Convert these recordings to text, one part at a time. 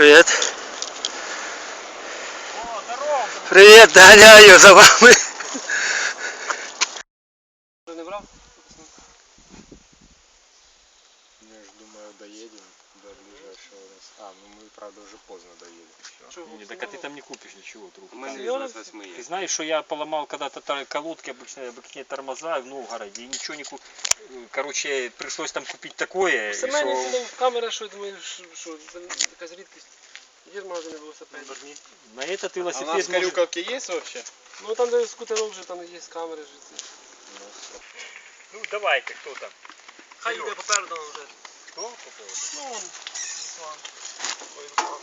Привет. Привет, доганяю за вами. Не брав? Ну, я ж думаю, доедем до ближайшего раз. А, ну мы, правда, уже поздно доедем. Не, так а ты там не купишь ничего, друг. У мене Там- від 28 є. Ты знаешь, что я поломал когда-то тор- колодки, обычные, обычные тормоза в Новгороде, и ничего не купил. Короче, пришлось там купить такое, Все что... мене ну, камера, що я думаю, що, що це якась рідкість. Є ж магазин велосипед. На этот А у велосипед нас может... Карюковки есть вообще? Ну там де скутерок вже там є камери. Вже. це. Ну, давайте, кто там? Хай йде попереду вже. Кто? По поводу? Ну, он, Руслан. Ой, Руслан,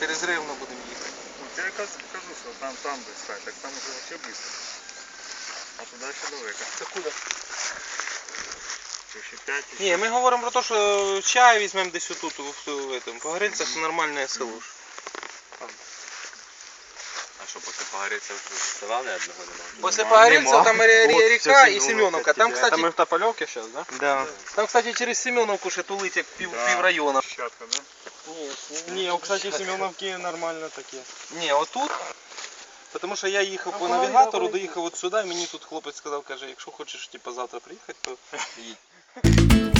через Рівно будемо їхати. Ну, я кажу, кажу, що там, там би стать, так там уже вообще близко. А туди ще далеко. Це куди? Ще ще 5 Ні, ми говоримо про те, що чай візьмемо десь отут, в, в, в этом, Погорільцях нормальне село. ж. А що, поки погориться вже села не одного немає? Після Погорільців там рі- рі- ріка і Семеновка Семеновка. Там, тебе. кстати, Это мы в Тополевке сейчас, да? да. там, кстати, через Семеновку ще тулить як пів, Да. пів району. Щатка, да? Не, кстати, в Семеновке нормально таке. Ні, отут. Тому що я їхав по Ага, навігатору, да, доїхав от сюди, і мені тут хлопець сказав, каже, якщо хочеш типу, завтра приїхати, то їдь.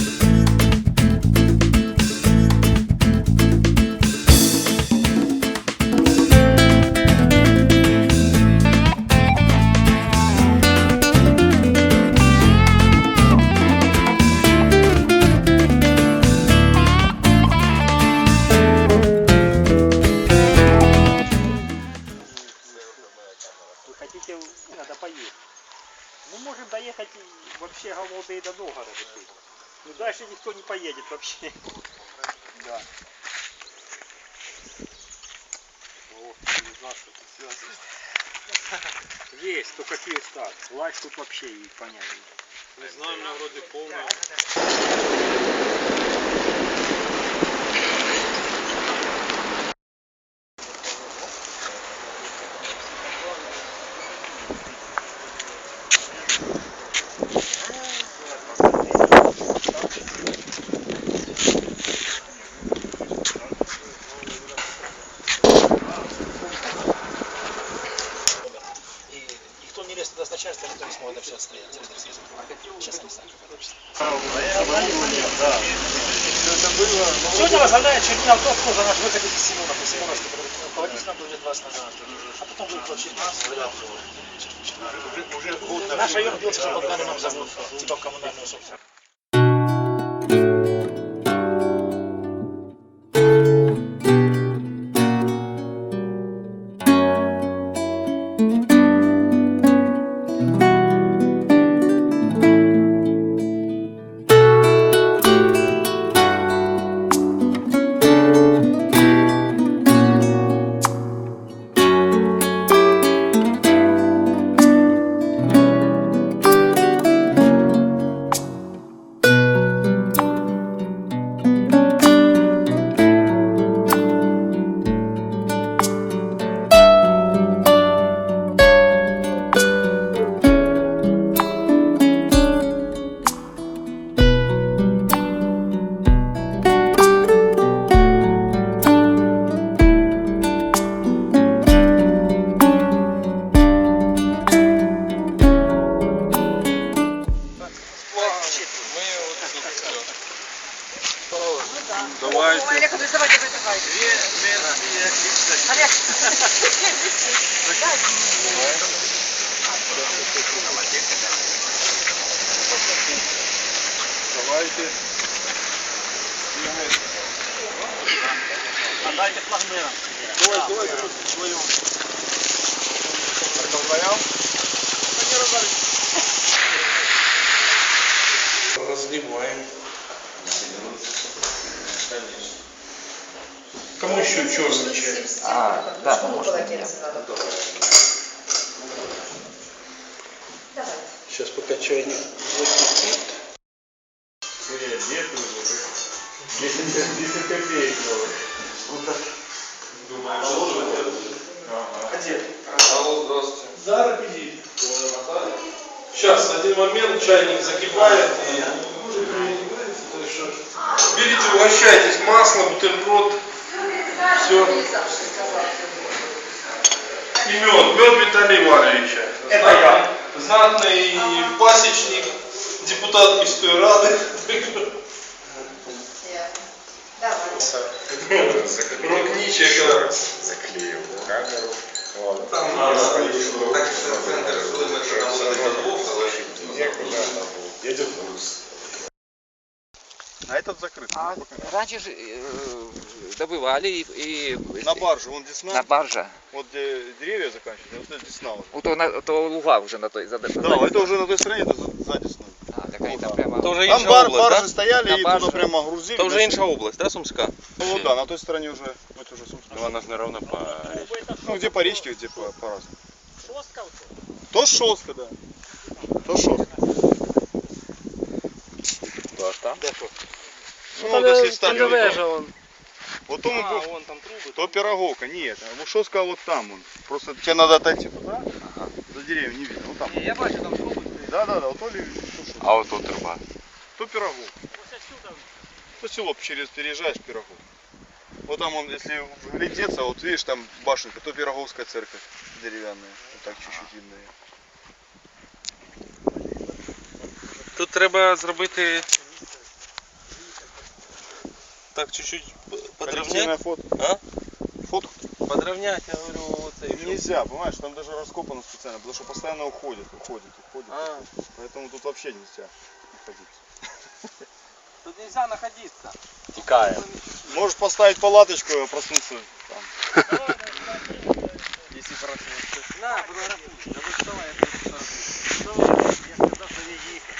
Кто за наш выход из Симонов, из Симоновской руководитель нам будет 20 назад. А потом будет вообще Наш район бился, что под нам зовут, типа в коммунальную. Давайте. Отдайте флаг мэра. Давай, давай, вдвоем. Только вдвоем? Разливаем. Кому еще черный чай? А, да. Давай. Сейчас пока чайник. Дед уже. 10, 10 копеек было. Зараз підійде. Сейчас, один момент, чайник закипает и... Берите, угощайтесь, масло, бутерброд, все. И мед, мед Виталия Ивановича. Это я. Знатный пасечник, депутат Міської ради. Давай. Рукничек. Заклеил камеру. Вот. Едет груз. А этот закрыт. А раньше же э, добывали и, и На барже, вон десна. на барже. Вот где деревья заканчиваются, вот это десна уже. У то, на, то луга уже на той задаче. Да, это уже на той стороне, это за, за десной. А, там прямо. То вже Там інша бар, область, баржи да? стояли На и барже. туда прямо грузили. То вже інша область, да, Сумська? Ну да, на той стороне уже, это уже Сумская. Ну, вона ж не ровно по Ну где по речке, где по, по разному. Шостка вот. То шостка, да. То шостка. Да, там? Ну, вот если стать, вот, вежа вон. вот то, мы А, бу- вон там трубы. то пироговка, нет, а вот шостка вот там он. Просто тебе надо отойти туда, за деревья не видно, вот там. Я бачу там трубы. Да, да, да, вот то ли, то шостка. А от тут труба. То пирогов. То село через переезжаешь пирогов. Вот там он, если глядеться, вот видишь там башенка, то Пироговская церковь деревянная. Вот так чуть-чуть видно. её. Тут треба зробити так чуть-чуть подровнять. Коллективная фото. А? Фото Подровнять, я говорю, оцей. щоб- нельзя, понимаешь, там даже раскопано специально, потому что постоянно уходит, уходит, уходит. А, Поэтому тут вообще нельзя находиться. тут нельзя находиться. Тікає. Можешь поставить палаточку и проснуться там. Если проснуться. На, фотографируй. Да вы вставай, я фотографирую. Я сказав, що не їхав.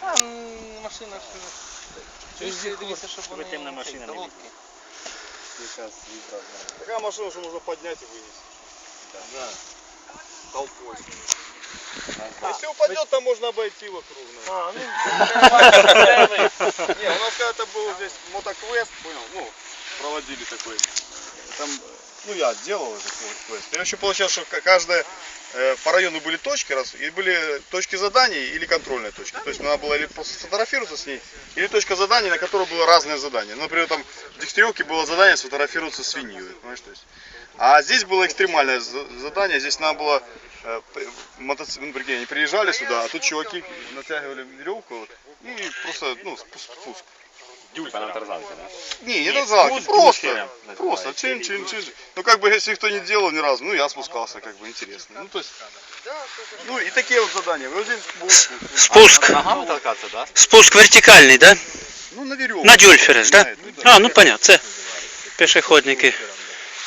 Там машина що. Чуєш, дивися, щоб вони... темна машина не Сейчас Такая машина, что можно поднять и вынести. Да. Толпой. Если упадет, то можно обойти вокруг. А, ну, Не, у нас когда-то был здесь мотоквест, понял, ну, проводили такой. Там, ну, я делал этот квест. И вообще получалось, что ка- каждая, по району были точки, раз, и были точки заданий или контрольные точки. То есть надо было или сфотографироваться с ней, или точка задания, на которой было разное задание. Ну, Например, там в Дегтяревке было задание сфотографироваться свиньей, понимаешь, то есть. А здесь было экстремальное за- задание, здесь надо было э, п- мотоци- ну, они приезжали сюда, а тут чуваки натягивали веревку вот, и просто, ну, спуск. Дюлька на тарзанке, да? Не, не спуск просто, просто, чин, чин, чин. Ну, как бы, если кто не делал ни разу, ну, я спускался, как бы, интересно. Ну, то есть, ну, и такие вот задания. Вот здесь спуск. Спуск. Ногами толкаться, да? Спуск вертикальний, да? Ну, на веревку. На дюльферес, да? Ну, да. А, ну понятно, це пішохідники.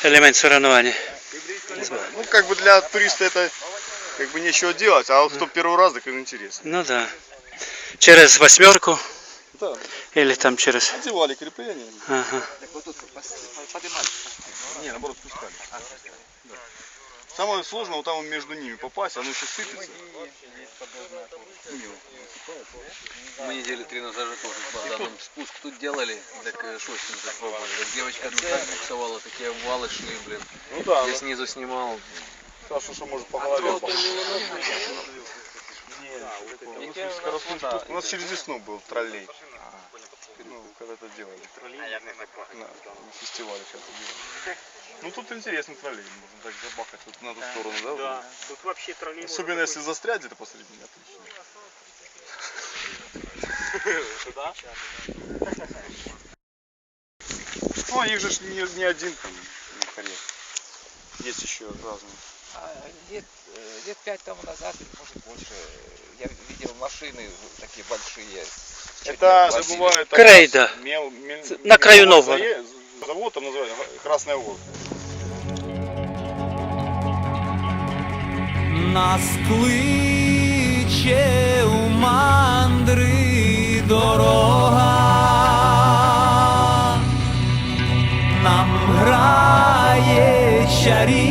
Елемент соревнування. Ну, как бы для туриста это, как бы, нечего делать, а вот кто первый раз, так это интересно. Ну да. Через восьмерку. Или там через. Одевали крепление. Ага. Не, наоборот, спускали. Да. Самое сложное, вот там между ними попасть, оно еще сыпется. Мы недели три назад же тоже с Богданом спуск тут делали, так э, попробовали. Так девочка одну так буксовала, такие обвалы шли, блин. Ну да, Я снизу снимал. Саша, что может по голове. У нас через весну был троллей. Когда это делали. На, на фестивале сейчас делали. Ну тут интересный троллей. Можно так забахать вот на ту сторону, да? Да. Тут вообще троллей Особенно если застрять где-то посреди отлично. Ну, их же ж не, не один там карьер. Есть еще разные. Лет, э, лет пять тому назад, или может больше, я видел машины такие большие. Это забывают... Крейда. мел- мел- На краю заe- Завод там называют Красная Волга. Нас кличе у мандри дорога, нам грає чарівна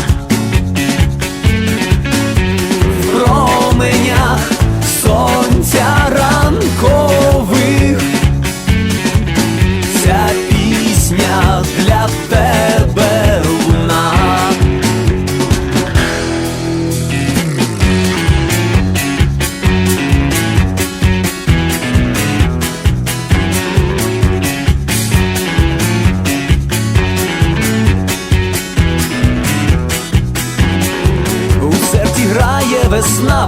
пісня для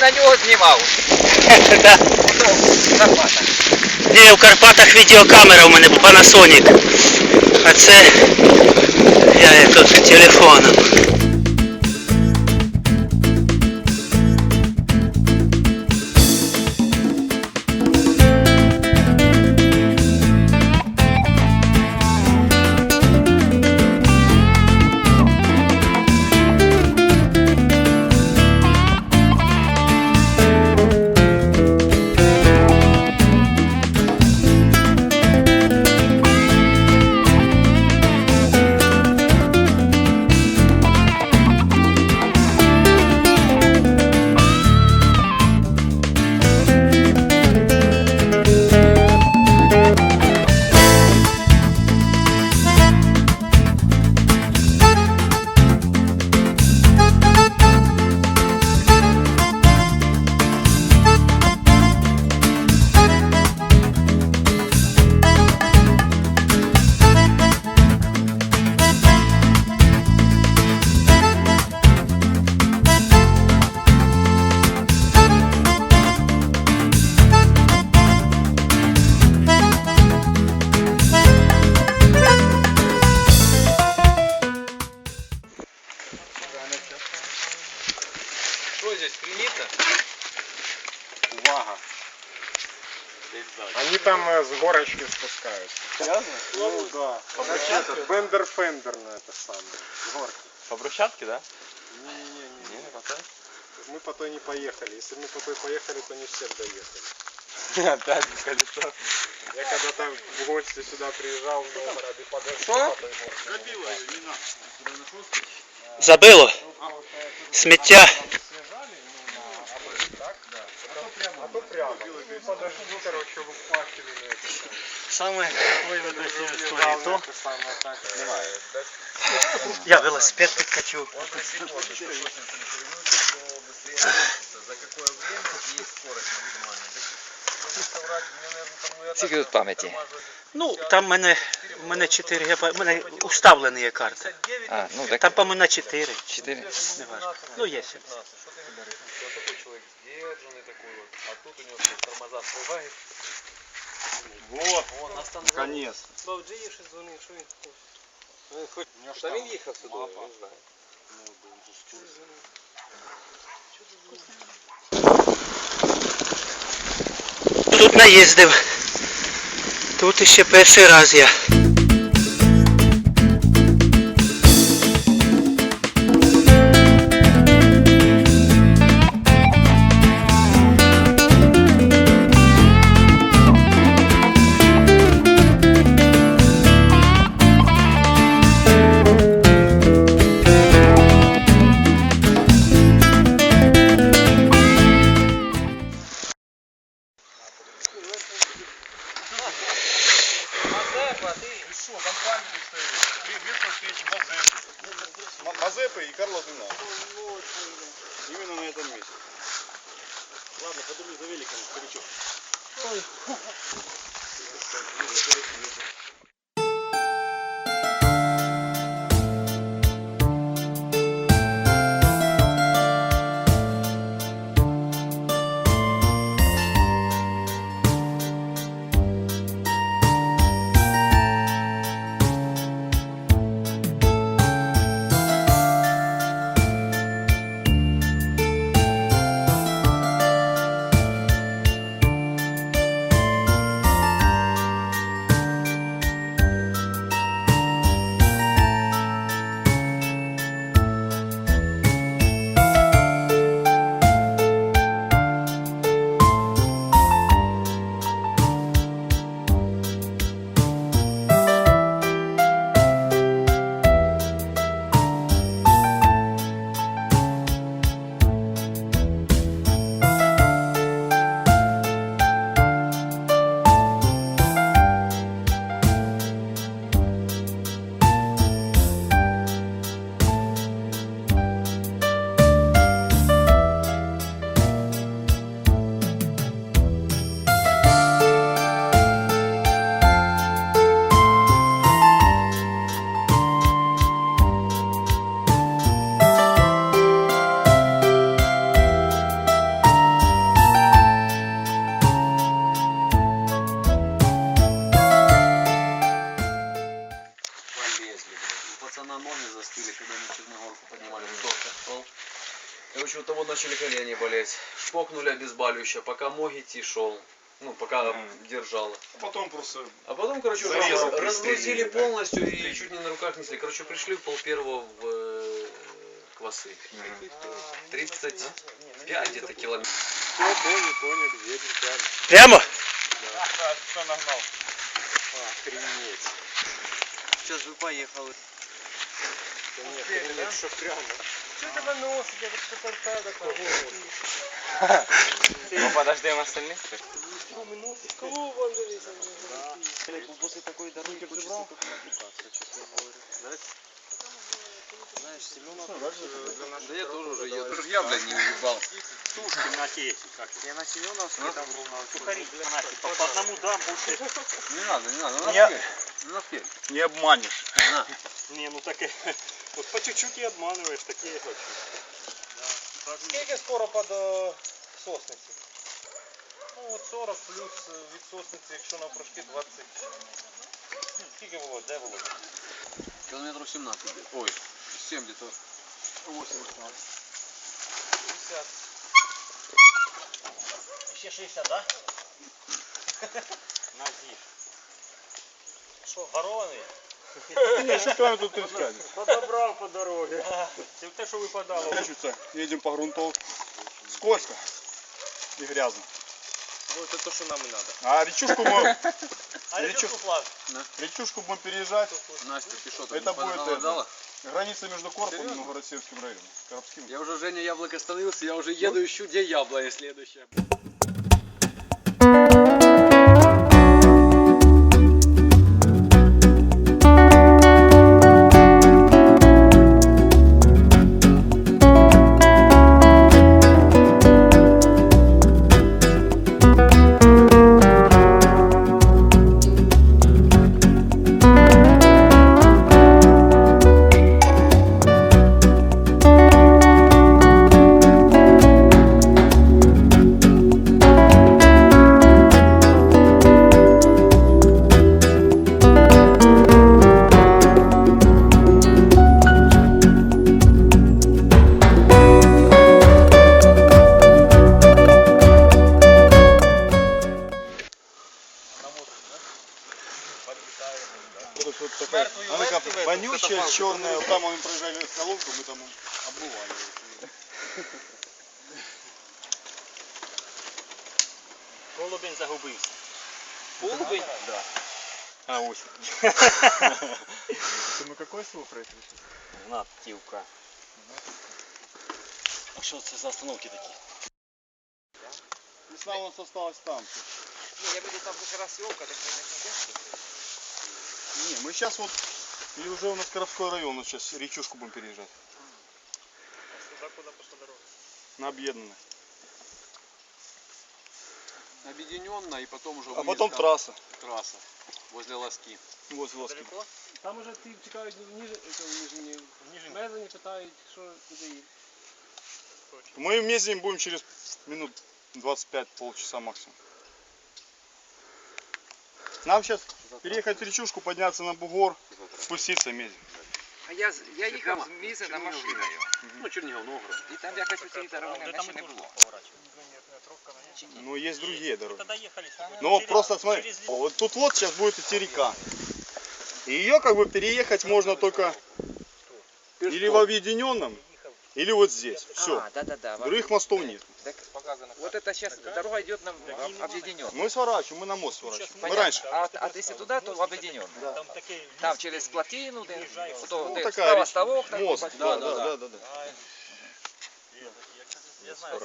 на нього знімав? Так. Карпата. Ні, в Карпатах відеокамера у мене Panasonic. А це я тут телефоном. Горочки спускаются. Ну да. По брусчатке? Бендер Фендер на это самое. Горки. По брусчатке, да? Не-не-не. Не, по той? Мы по той не поехали. Если бы мы по той поехали, то не все доехали. Опять колесо. Я когда там в гости сюда приезжал в Новгород и подожди по той горке. Забило Сміття. А то прямо. И подожди, короче, в факеле на это самое. Саме виведення в історії Недавно то это самое так. я велосипед підкачу. За какое время и скорость максимальная. Можно соврать, у меня, наверное, там, ну, я Скільки так тут пам'яті? Ну, там в мене, в мене 4 ГБ, в мене уставлені є карти. А, ну так Там, по-моєму, на 4. 4. Не важно. Ну, є 7. тут у него все тормоза срывает. Вот, Он остановил. наконец. Бавджиєв ще дзвонив, що він хоче. Да він їхав сюди, я не знаю. Тут наїздив. Тут іще перший раз я. Шпокнули обезболивающее, пока Могити шел. Ну, пока держала. А потом просто А потом, короче, Зарезал, разгрузили да? полностью и чуть не на руках несли. Короче, пришли в пол первого в э, квасы. 35 где-то километров. Все, понял, понял, где взяли. Прямо? Да, все нагнал. Охренеть. Сейчас бы поехал. Да нет, охренеть, что прямо. Что тебе носить? Я вот что торпеда Ну подождем остальных. Кого вон дивися? После такой дороги хочется только матюкаться, честно говоря. Знаешь, Семенов Да я тоже уже еду. Даже я, блядь, не уебал. Тушки на те, как Я на Семеновске там был на сухари, фанатки, по, одному дам, больше... Не надо, не надо. Ну. Ну. Не обманешь. Не, ну так вот по чуть-чуть и обманываешь, такие хочу. Скільки скоро під е, сосниці? Ну от 40 плюс е, від сосниці, якщо навпрошки 20. Скільки було? Де було? Километров 17 где Ой, 7 где-то. 8 осталось. 50. Ще 60, да? На зі. Що, горований? Не, что километров 35. Подобрав по дорозі. Це те, що випадало. Чуть-чуть. Едем по грунтов. Скользко и грязно. Вот это то, що нам і надо. А речушку мы, А Речу- речушку плав. речушку будем переезжать. Настя, ты что, там Это будет похолодало? Граница между Корпом и Новгород-Северским районом. Коробским. Я уже, Женя, яблоко остановился, я уже еду, ищу, где яблоко следующее. Вонючая, черная. Там мы проезжали колонку, мы там обмывали. Голубень загубився. Голубень? Да. А, ось. Мы какой слухаешь? Натівка. А що це за остановки такі? Весна у нас осталась там. Не, я видел там как раз елка, так не. Не, мы сейчас вот, и уже у нас Коровской район, вот сейчас речушку будем переезжать. Сюда куда пошла дорога? На объединенной. Объединенно и потом уже А потом трасса. трасса возле Ласки. Возле Ласки. Там уже ті чекають ніж, ніжні, ніжні. Мезені питають, що куди їх. Мы ездим будем через минут 25, полчаса максимум. Нам сейчас переехать речушку, подняться на бугор, спуститься медленно. А я, з- я їхав з Мізина машиною. Ну, Чернигов, Новгород. І там якось у цій дороги наче не було. Но есть другие дороги. Тогда ехали сюда. Ну вот просто смотри, вот тут вот сейчас будет идти река. И ее как бы переехать можно только или в объединенном, или вот здесь. Все. А, да-да-да. Других мостов нет. Так, вот это сейчас дорога идет на объединенную. Мы сворачиваем, мы на мост сворачиваем. Мы Понятно. раньше. А, а если туда, то в объединенную. Там такие Там через плотину, де, ото, Ну, де такая справа речь. ставок, так, Мост. бачиш? Да, да, да, да, да. Я знаю,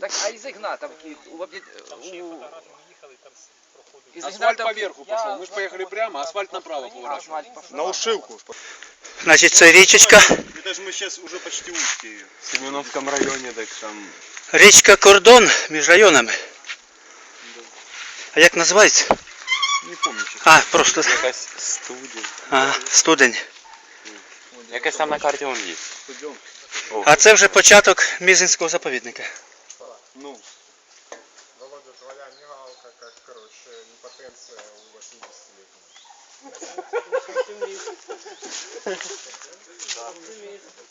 Так, а из Игната, у, объед- там ще є у, фотографії, ми їхали, там с- проходили. из Асфальт Игната поверху пошел. Мы же поехали прямо, асфальт направо поворачиваем. асфальт пошел. На ушилку. Значить, це річечка. Это же мы сейчас уже почти устье ее. В Семеновском районе, так там Річка Кордон між районами. А як називається? Не помню сейчас. А, просто якась студія. а, студень. Якась там на карті он є. Пойдем. А це вже початок Мізинського заповідника. Ну, Володя, твоя мигалка, как, короче, импотенция у 80-летнего.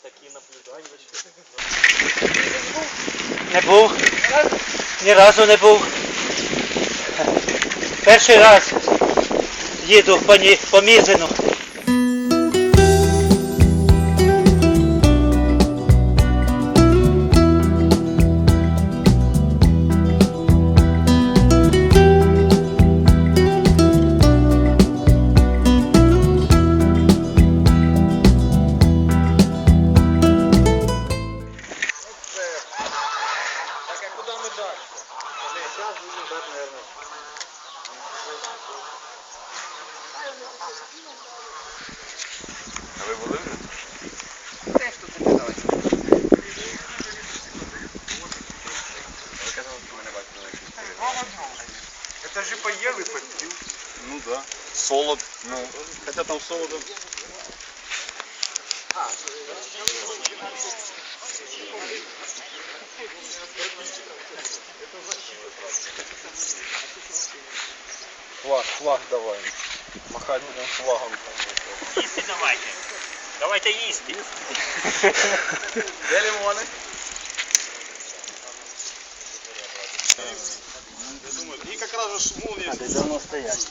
Такі наблюдання. Не був. Ні разу не був. Перший раз їду по, Мізину. И как раз же молния. давно стоять.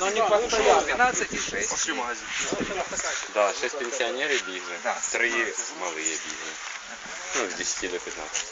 Ну постоянно. 12 и 6. Пошли в магазин. Да, шесть пенсіонерів бігли, Да. малые малі бігли. Ну, с 10 до 15.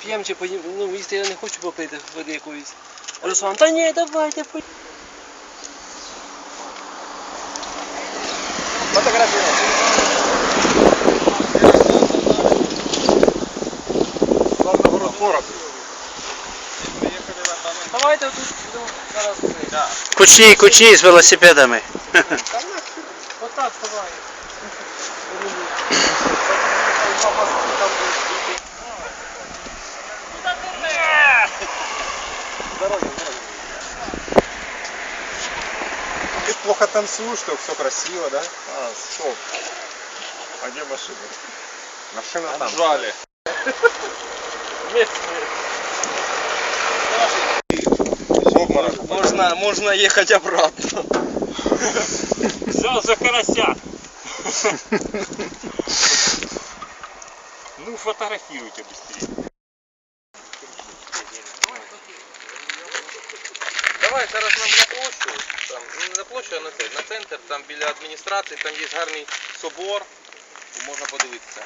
поп'ємо чи поїм. Ну, їсти я не хочу попити води якоїсь. А Руслан, та ні, давайте поїмо. Славногород город. Приехали на там Давайте тут будемо зараз. Да. Кучні, кучні з велосипедами. Плохо танцуешь, что все красиво, да? А, стоп. А где машина? Машина там. Жали. Можно, можно ехать обратно. Взял за карася. Ну, фотографируйте быстрее. Не на площу, а на цей, на центр, там біля адміністрації, там є гарний собор, можна подивитися.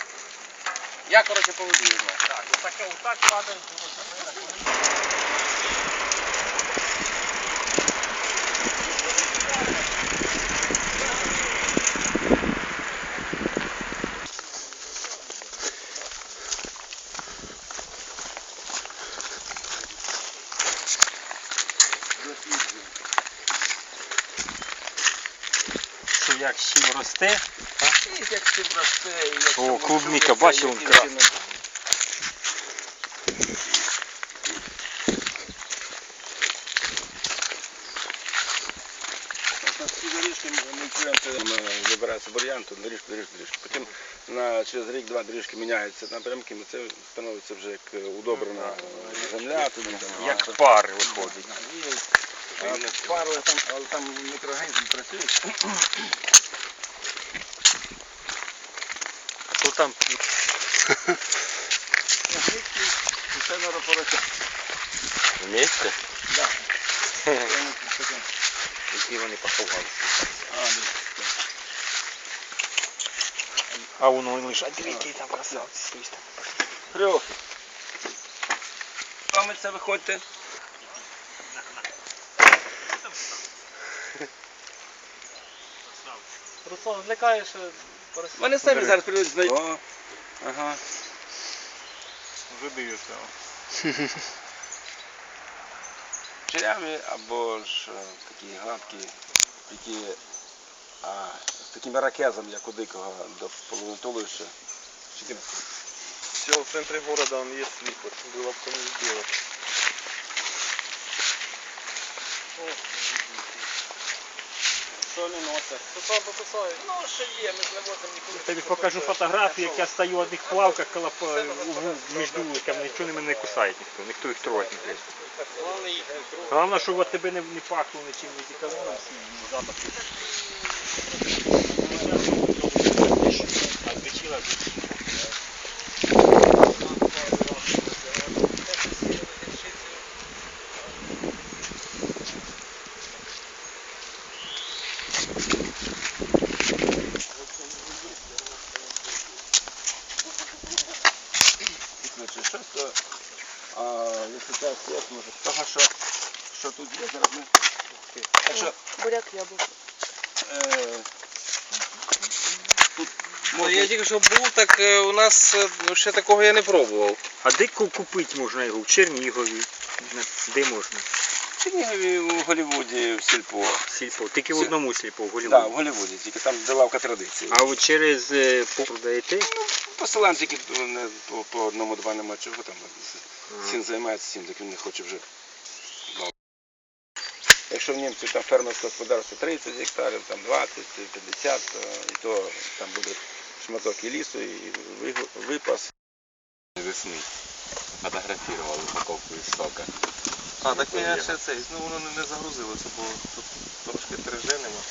Я, коротше, поведу його. Так, отак, отак падає. росте. О, клубника, бачив він крас. Забирається бур'ян, то доріжку, доріжку, доріжку. Потім на, через рік-два доріжки міняються напрямки, це становиться вже як е, удобрена земля. Туди, там, Як пари виходить. Пари але там мікроорганізм працює. там? Це треба порати. Вместе? Які вони поховалися. А, ні. А воно лежать, дивіться, там красавці стоїть. Трьох. Саме це виходьте. Руслан, злякаєш. Вони самі зараз прийдуть знайти. О, ага. Вже дивиться. Черяві або ж е, такі гладкі, які а, з такими ракезами, як у дикого до половини туловища. Все, в центрі города он є сліпер, було б кому зробити. Що не? Руслан покусає. Ну, що є, ми ж не возимо нікуди. Тобі покажу фотографію, як я стою в одних плавках коло між вуликами, нічого мене не кусає ніхто, ніхто їх трогать не буде. Головне їх не трогати. Головне, щоб от тебе не, не пахло нічим, не тікало на всі звичила Значить, щось, то, а, якщо час є, може, з того, що, що тут є, зараз ми... Так що, Буряк яблуко. е, Ну, я тільки що був, так е, у нас е, ще такого я не пробував. А де купити можна його? В Чернігові. Де можна? в Чернігові, у Голлівуді, в Сільпо. Сільпо. Тільки в одному сільпо, в Так, Голлівуді. в Голлівуді, тільки там де лавка традиції. А от через е, по- продаєте? Поселенці, які не по, по одному-два нема чого там. Сін займається цим, так він не хоче вже. Ну. Якщо в німців там фермерське господарство 30 гектарів, там 20, 50, і то там буде шматок і лісу, і випас. Весни. Фотографували упаковку із сока. А, так я ще цей, ну воно не, загрузилося, бо тут трошки трижи нема.